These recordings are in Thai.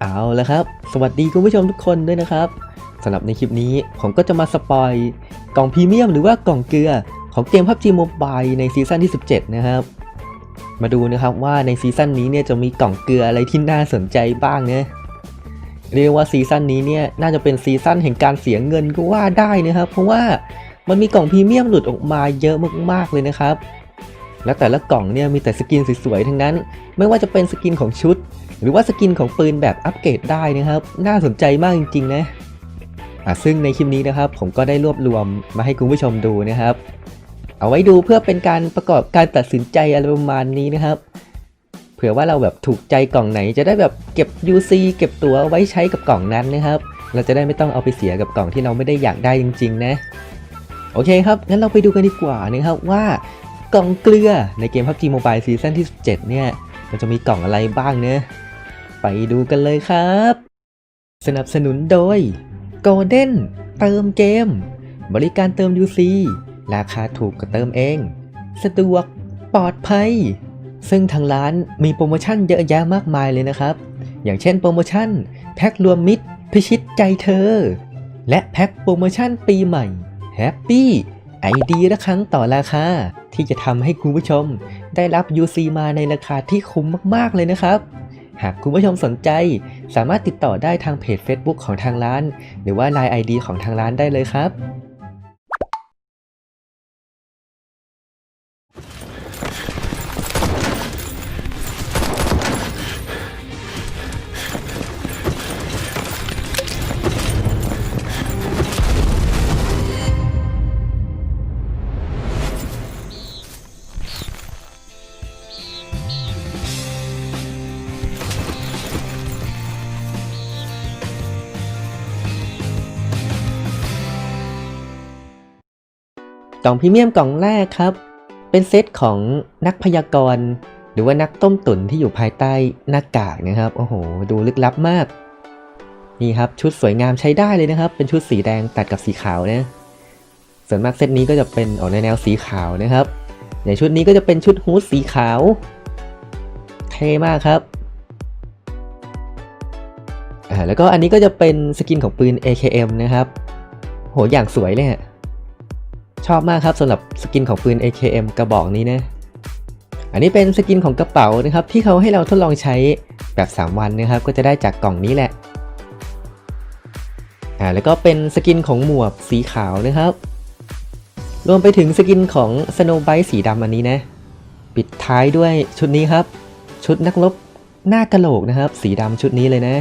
เอาละครับ สวัสดีคุณผู้ชมทุกคนด้วยนะครับสำหรับในคลิปนี้ผมก็จะมาสปอยกล่องพรีเมียมหรือว่ากล่องเกลือของเกม PUBG Mobile ในซีซั่นที่ 17 นะครับ มาดูนะครับว่าในซีซั่นนี้เนี่ยจะมีกล่องเกลืออะไรที่น่าสนใจบ้างนะเรียกว่าซีซั่นนี้เนี่ยน่าจะเป็นซีซั่นแห่งการเสียเงินก็ว่าได้นะครับ เพราะว่ามันมีกล่องพรีเมียมหลุดออกมาเยอะมากๆเลยนะครับ และแต่ละกล่องเนี่ยมีแต่สกินสวยๆทั้งนั้น ไม่ว่าจะเป็นสกินของชุด หรือว่าสกินของปืนแบบอัปเกรดได้นะครับ น่าสนใจมากจริง ๆ นะอะซึ่งในคลิปนี้นะครับ ผมก็ได้รวบรวมมาให้คุณผู้ชมดูนะครับ เอาไว้ดูเพื่อเป็นการประกอบการตัดสินใจอะไรประมาณนี้นะครับ เผื่อว่าเราแบบถูกใจกล่องไหนจะได้แบบเก็บ UC เก็บตัวเอาไว้ใช้กับกล่องนั้นนะครับ เราจะได้ไม่ต้องเอาไปเสียกับกล่องที่เราไม่ได้อยากได้จริง ๆ นะ โอเคครับ งั้นเราไปดูกันดีกว่านะครับว่ากล่องเกลือในเกม PUBG Mobile ซีซั่นที่ 17 เนี่ย มันจะมีกล่องอะไรบ้างเนะ ไปดูกันเลยครับ สนับสนุนโดย Golden เติมเกม บริการเติม UC ราคาถูกก็เติมเอง สะดวกปลอดภัย ซึ่งทางร้านมีโปรโมชั่นเยอะแยะมากมายเลยนะครับ อย่างเช่นโปรโมชั่น แพ็ครวมมิตร พิชิตใจเธอ และแพ็คโปรโมชั่นปีใหม่แฮปปี้ไอดีละครั้งต่อราคา ที่จะทำให้คุณผู้ชมได้รับ UC มาในราคาที่คุ้มมาก ๆ เลยนะครับ หากคุณผู้ชมสนใจ สามารถติดต่อได้ทางเพจ Facebook ของทางร้าน หรือว่า Line ID ของทางร้านได้เลยครับ ล่องพรีเมียมกล่องแรกครับ เป็นเซตของนักพยากรณ์หรือว่านักต้มตุ๋นที่อยู่ภายใต้หน้ากากนะครับ โอ้โห ดูลึกลับมาก นี่ครับชุดสวยงามใช้ได้เลยนะครับ เป็นชุดสีแดงตัดกับสีขาวนะส่วนมากเซตนี้ก็จะเป็นออกในแนวสีขาวนะครับในชุดนี้ก็จะเป็นชุดฮูดสีขาวเท่มากครับแล้วก็อันนี้ก็จะเป็นสกินของปืน AKM นะครับ โหอย่างสวยเลยฮะ ชอบมากครับสำหรับสกินของปืน AKM กระบอกนี้นะ อันนี้เป็นสกินของกระเป๋านะครับ ที่เขาให้เราทดลองใช้แบบ 3 วันนะครับ ก็จะได้จากกล่องนี้แหละอ่าแล้วก็เป็นสกินของหมวกสีขาวนะครับ รวมไปถึงสกินของ Snow Bite สีดำอันนี้นะ ปิดท้ายด้วยชุดนี้ครับ ชุดนักรบหน้ากะโหลกนะครับ สีดำชุดนี้เลยนะ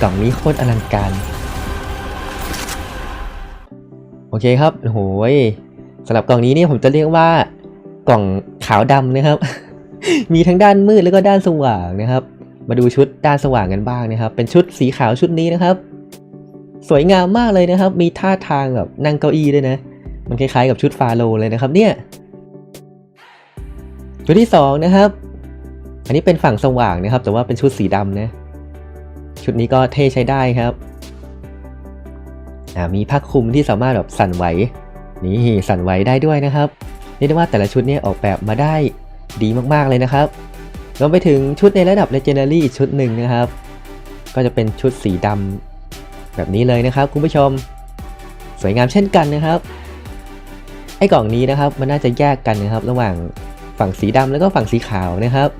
กล่องนี้โคตรอลังการ โอเคครับโอ้โหยสำหรับกล่องนี้เนี่ยผมจะเรียกว่ากล่องขาวดำนะครับ มีทั้งด้านมืดแล้วก็ด้านสว่างนะครับ มาดูชุดด้านสว่างกันบ้างนะครับ เป็นชุดสีขาวชุดนี้นะครับ สวยงามมากเลยนะครับ มีท่าทางแบบนั่งเก้าอี้ด้วยนะ มันคล้ายๆกับชุดฟาโรเลยนะครับ เนี่ยชุดที่สองนะครับ อันนี้เป็นฝั่งสว่างนะครับ แต่ว่าเป็นชุดสีดำนะ ชุดนี้ก็เท่ใช้ได้ครับ มีผ้าคลุมที่สามารถแบบสั่นไหว นี่สั่นไหวได้ด้วยนะครับเรียกได้ว่าแต่ละชุดเนี่ยออกแบบมาได้ดีมากๆเลยนะครับรวมไปถึงชุดในระดับ Legendary อีกชุดหนึ่งนะครับ ก็จะเป็นชุดสีดำแบบนี้เลยนะครับคุณผู้ชม สวยงามเช่นกันนะครับ ไอ้กล่องนี้นะครับมันน่าจะแยกกันนะครับ ระหว่างฝั่งสีดำแล้วก็ฝั่งสีขาวนะครับ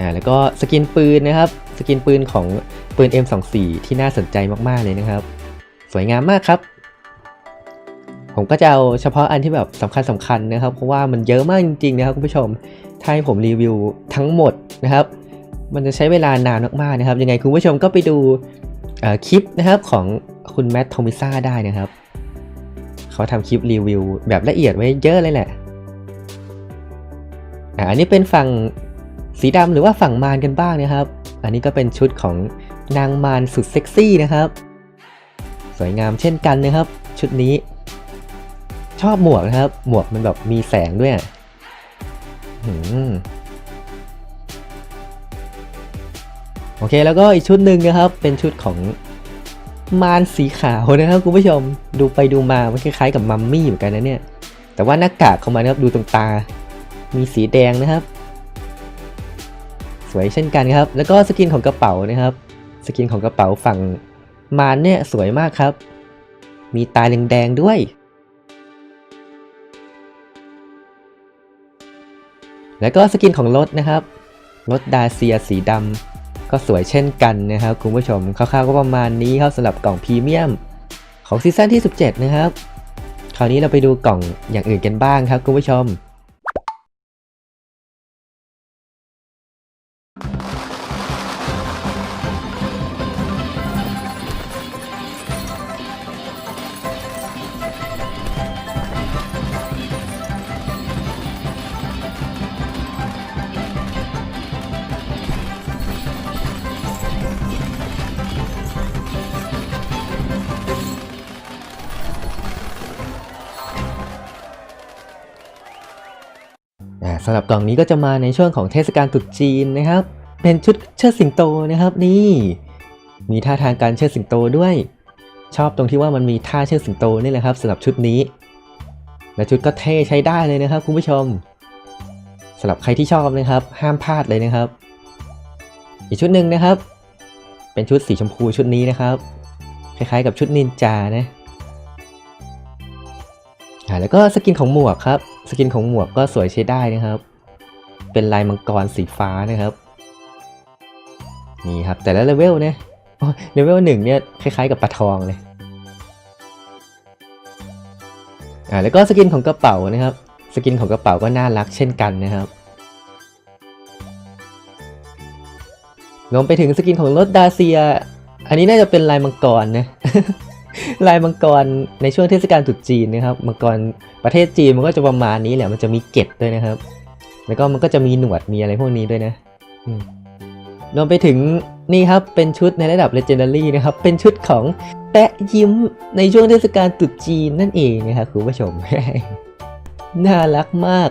อ่าแล้วก็สกินปืนนะครับ สกินปืนของปืน M24 ที่น่าสนใจมากๆเลยนะครับ สวยงามมากครับ ผมก็จะเอาเฉพาะอันที่แบบสำคัญสำคัญนะครับ เพราะว่ามันเยอะมากจริงๆนะครับคุณผู้ชม ถ้าให้ผมรีวิวทั้งหมดนะครับ มันจะใช้เวลานานมากๆนะครับ ยังไงคุณผู้ชมก็ไปดูคลิปนะครับของคุณแมทโทมิซ่าได้นะครับ เขาทำคลิปรีวิวแบบละเอียดไว้เยอะเลยแหละอ่าอันนี้เป็นฝั่ง สีดำหรือว่าฝั่งมารกันบ้างนะครับ อันนี้ก็เป็นชุดของนางมารสุดเซ็กซี่นะครับ สวยงามเช่นกันนะครับ ชุดนี้ ชอบหมวกนะครับ หมวกมันแบบมีแสงด้วยอะโอเคแล้วก็อีกชุดหนึ่งนะครับ เป็นชุดของมารสีขาวนะครับคุณผู้ชมดูไปดูมามันคล้ายๆกับมัมมี่เหมือนกันนะเนี่ย แต่ว่าหน้ากากของมันนะครับดูตรงตา มีสีแดงนะครับ สวยเช่นกันครับ แล้วก็สกินของกระเป๋านะครับ สกินของกระเป๋าฝั่งมารเนี่ยสวยมากครับ มีตาแดงๆด้วย แล้วก็สกินของรถนะครับ รถดาเซียสีดำก็สวยเช่นกันนะครับคุณผู้ชมคร่าวๆก็ประมาณนี้ครับสำหรับกล่องพรีเมียมของซีซั่นที่ 17 นะครับ คราวนี้เราไปดูกล่องอย่างอื่นกันบ้างครับคุณผู้ชม สำหรับกล่องนี้ก็จะมาในช่วงของเทศกาลตรุษจีนนะครับ เป็นชุดเชิดสิงโตนะครับนี่ มีท่าทางการเชิดสิงโตด้วย ชอบตรงที่ว่ามันมีท่าเชิดสิงโตนี่แหละครับสำหรับชุดนี้ และชุดก็เท่ใช้ได้เลยนะครับคุณผู้ชมสำหรับใครที่ชอบนะครับ ห้ามพลาดเลยนะครับ อีกชุดหนึ่งนะครับ เป็นชุดสีชมพูชุดนี้นะครับ คล้ายๆกับชุดนินจานะอ่าแล้วก็สกินของหมวกครับ สกินของหมวกก็สวยใช้ได้นะครับ เป็นลายมังกรสีฟ้านะครับ นี่ครับแต่ละเลเวลเนี่ยเลเวลหนึ่งเนี่ยคล้ายๆกับปลาทองเลยอ่าแล้วก็สกินของกระเป๋านะครับ สกินของกระเป๋าก็น่ารักเช่นกันนะครับรวมไปถึงสกินของรถดาเซีย อันนี้น่าจะเป็นลายมังกรนะ ลายมังกรในช่วงเทศกาลตรุษจีนนะครับมังกรประเทศจีนมันก็จะประมาณนี้แหละมันจะมีเกล็ดด้วยนะครับ แล้วก็มันก็จะมีหนวดมีอะไรพวกนี้ด้วยนะรวมไปถึงนี่ครับเป็นชุดในระดับ Legendary นะครับ เป็นชุดของแปะยิ้มในช่วงเทศกาลตรุษจีนนั่นเองนะครับคุณผู้ชมน่ารักมาก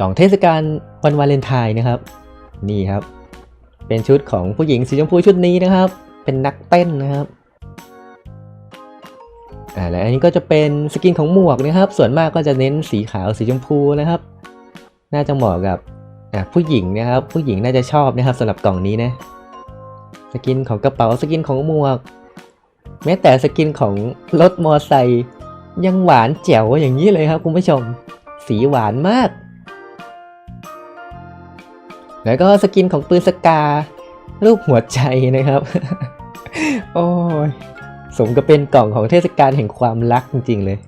กล่องเทศกาลวันวาเลนไทน์นะครับ นี่ครับ เป็นชุดของผู้หญิงสีชมพูชุดนี้นะครับ เป็นนักเต้นนะครับอ่าและอันนี้ก็จะเป็นสกินของหมวกนะครับ ส่วนมากก็จะเน้นสีขาวสีชมพูนะครับ น่าจะเหมาะกับอะผู้หญิงนะครับ ผู้หญิงน่าจะชอบนะครับสำหรับกล่องนี้นะสกินของกระเป๋าสกินของหมวก แม้แต่สกินของรถมอไซค์ยังหวานแจ๋วอย่างนี้เลยครับคุณผู้ชม สีหวานมาก แล้วก็สกินของปืนสกา รูปหัวใจนะครับ โอ้ยสมกับเป็นกล่องของเทศกาลแห่งความรักจริง ๆ เลย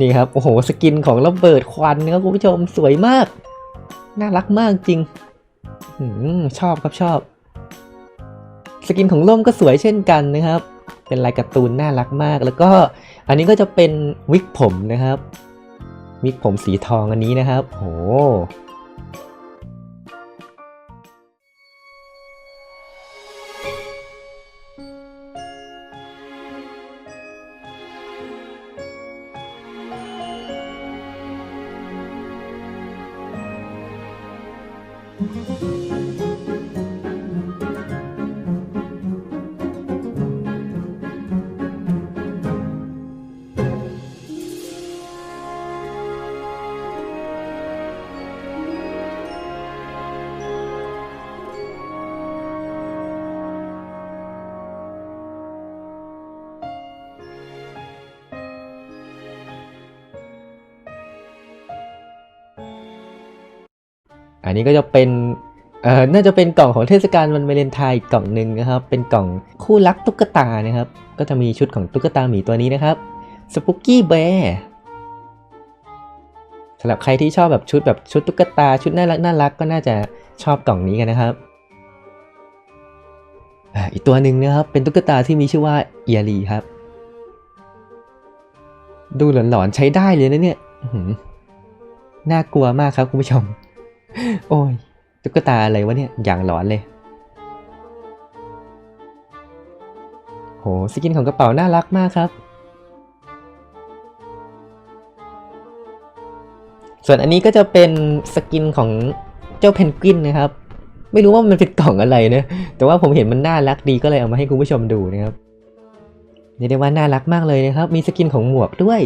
นี่ครับ โอ้โห สกินของระเบิดควันนะครับคุณผู้ชมสวยมาก น่ารักมากจริงอชอบครับชอบ สกินของร่มก็สวยเช่นกันนะครับ เป็นลายการ์ตูนน่ารักมาก แล้วก็อันนี้ก็จะเป็นวิกผมนะครับ วิกผมสีทองอันนี้นะครับ โห อันนี้ก็จะเป็นเอ่อน่าจะเป็นกล่องของเทศกาลวันวาเลนไทน์อีกกล่องหนึ่งนะครับ เป็นกล่องคู่รักตุ๊กตานะครับ ก็จะมีชุดของตุ๊กตาหมีตัวนี้นะครับสปุกกี้แบร์สำหรับใครที่ชอบแบบชุดแบบชุดตุ๊กตาชุดน่ารักน่ารักก็น่าจะชอบกล่องนี้กันนะครับอีกตัวหนึ่งนะครับเป็นตุ๊กตาที่มีชื่อว่าเอียรีครับ ดูหลอนๆใช้ได้เลยนะเนี่ยน่ากลัวมากครับคุณผู้ชม โอ้ยตุ๊กตาอะไรวะเนี่ย อย่างหลอนเลย โห สกินของกระเป๋าน่ารักมากครับ ส่วนอันนี้ก็จะเป็นสกินของเจ้าเพนกวินนะครับ ไม่รู้ว่ามันเป็นกล่องอะไรนะ แต่ว่าผมเห็นมันน่ารักดีก็เลยเอามาให้คุณผู้ชมดูนะครับเรียกได้ว่าน่ารักมากเลยนะครับ มีสกินของหมวกด้วย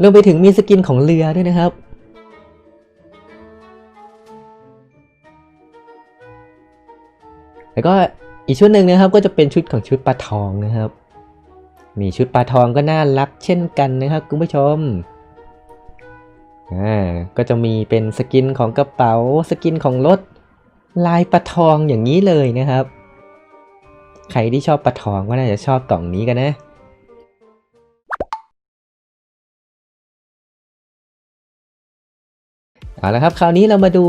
รวมไปถึงมีสกินของเรือด้วยนะครับ แล้วก็อีกชุดหนึ่งนะครับก็จะเป็นชุดของชุดปลาทองนะครับ มีชุดปลาทองก็น่ารักเช่นกันนะครับคุณผู้ชมอ่าก็จะมีเป็นสกินของกระเป๋าสกินของรถลายปลาทองอย่างนี้เลยนะครับ ใครที่ชอบปลาทองก็น่าจะชอบกล่องนี้กันนะเอาละครับ คราวนี้เรามาดู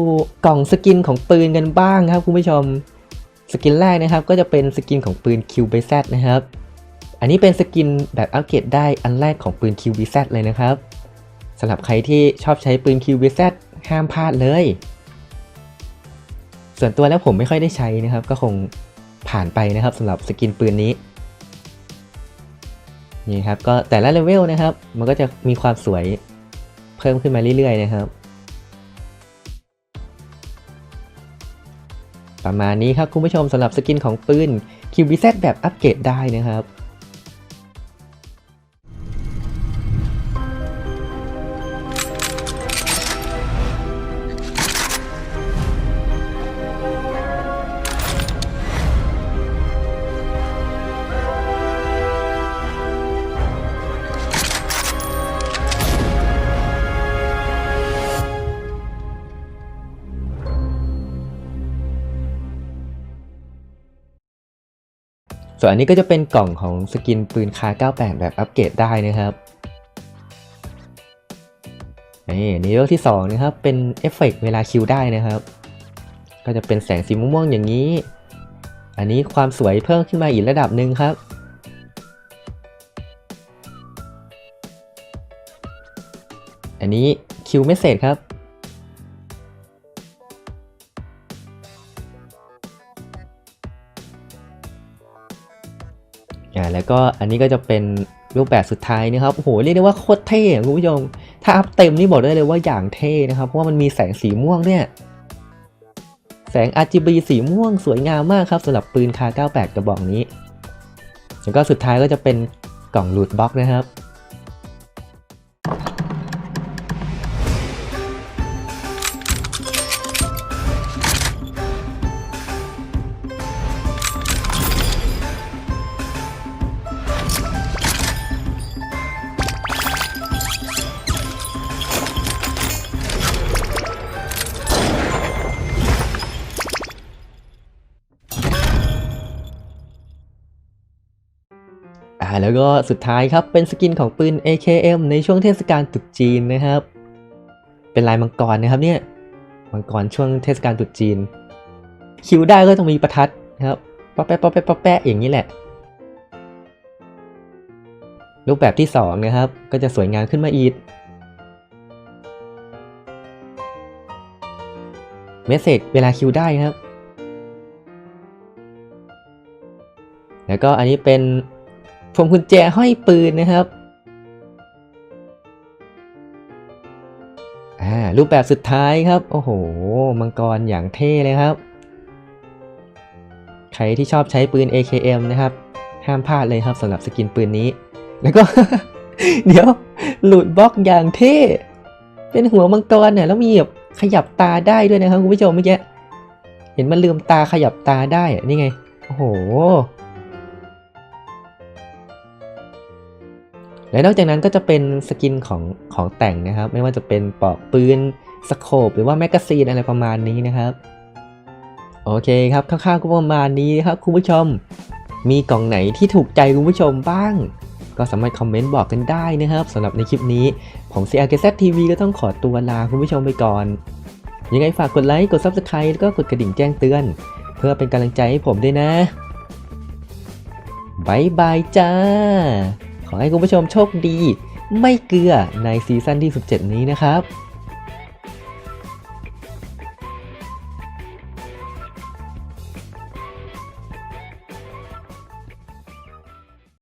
กล่องสกินของปืนกันบ้างครับคุณผู้ชม สกินแรกนะครับก็จะเป็นสกินของปืน QBZ นะครับ อันนี้เป็นสกินแบบอัปเกรดได้อันแรกของปืน QBZ เลยนะครับสำหรับใครที่ชอบใช้ปืน QBZ ห้ามพลาดเลย ส่วนตัวแล้วผมไม่ค่อยได้ใช้นะครับ ก็คงผ่านไปนะครับสำหรับสกินปืนนี้นี่ครับก็แต่ละเลเวลนะครับ มันก็จะมีความสวยเพิ่มขึ้นมาเรื่อยๆนะครับ ประมาณนี้ครับคุณผู้ชมสำหรับสกินของปืนคิวบิเซตแบบอัปเกรดได้นะครับ ส่วนอันนี้ก็จะเป็นกล่องของสกินปืนคา 98 แบบอัปเกรดได้นะครับนี่ในเรื่องที่ 2 นะครับ เป็นเอฟเฟกต์เวลาคิวได้นะครับ ก็จะเป็นแสงสีม่วงๆอย่างนี้ อันนี้ความสวยเพิ่มขึ้นมาอีกระดับหนึ่งครับอันนี้คิวเมสเซจครับ อ่าแล้วก็อันนี้ก็จะเป็นรูปแบบสุดท้ายนะครับโอ้โหเรียกได้ว่าโคตรเท่คุณผู้ชมถ้าอัพเต็มนี่บอกได้เลยว่าอย่างเท่นะครับเพราะว่ามันมีแสงสีม่วงเนี่ยแสง RGB สีม่วงสวยงามมากครับสำหรับปืนคา98กระบอกนี้ แล้วก็สุดท้ายก็จะเป็นกล่องลูดบ็อกนะครับ แล้วก็สุดท้ายครับเป็นสกินของปืน AKM ในช่วงเทศกาลตรุษจีนนะครับ เป็นลายมังกรนะครับเนี่ยมังกรช่วงเทศกาลตรุษจีน คิวได้ก็ต้องมีประทัดนะครับป๊อปแปะป๊อปแปะป๊อปแปะอย่างนี้แหละ รูปแบบที่สองนะครับก็จะสวยงามขึ้นมาอีกเมสเซจเวลาคิวได้ครับ แล้วก็อันนี้เป็น พวงกุญแจห้อยปืนนะครับอ่ารูปแบบสุดท้ายครับ โอ้โห มังกรอย่างเท่เลยครับ ใครที่ชอบใช้ปืน AKM นะครับ ห้ามพลาดเลยครับสำหรับสกินปืนนี้ แล้วก็ เดี๋ยวหลุดบล็อกอย่างเท่ เป็นหัวมังกรเนี่ยแล้วมีแบบขยับตาได้ด้วยนะครับคุณผู้ชมเมื่อกี้ เห็นมันลืมตาขยับตาได้อะนี่ไง โอ้โห และนอกจากนั้นก็จะเป็นสกินของของแต่งนะครับ ไม่ว่าจะเป็นปอกปืนสโคปหรือว่าแมกกาซีนอะไรประมาณนี้นะครับ โอเคครับคร่าวๆก็ประมาณนี้ครับคุณผู้ชม มีกล่องไหนที่ถูกใจคุณผู้ชมบ้าง ก็สามารถคอมเมนต์บอกกันได้นะครับสำหรับในคลิปนี้ ผม CRKZ TV ก็ต้องขอตัวลาคุณผู้ชมไปก่อน ยังไงฝากกดไลค์กด Subscribe แล้วก็กดกระดิ่งแจ้งเตือน เพื่อเป็นกำลังใจให้ผมด้วยนะบายบายจ้า ขอให้คุณผู้ชมโชคดี ไม่เกลือในซีซั่นที่ 17 นี้นะครับ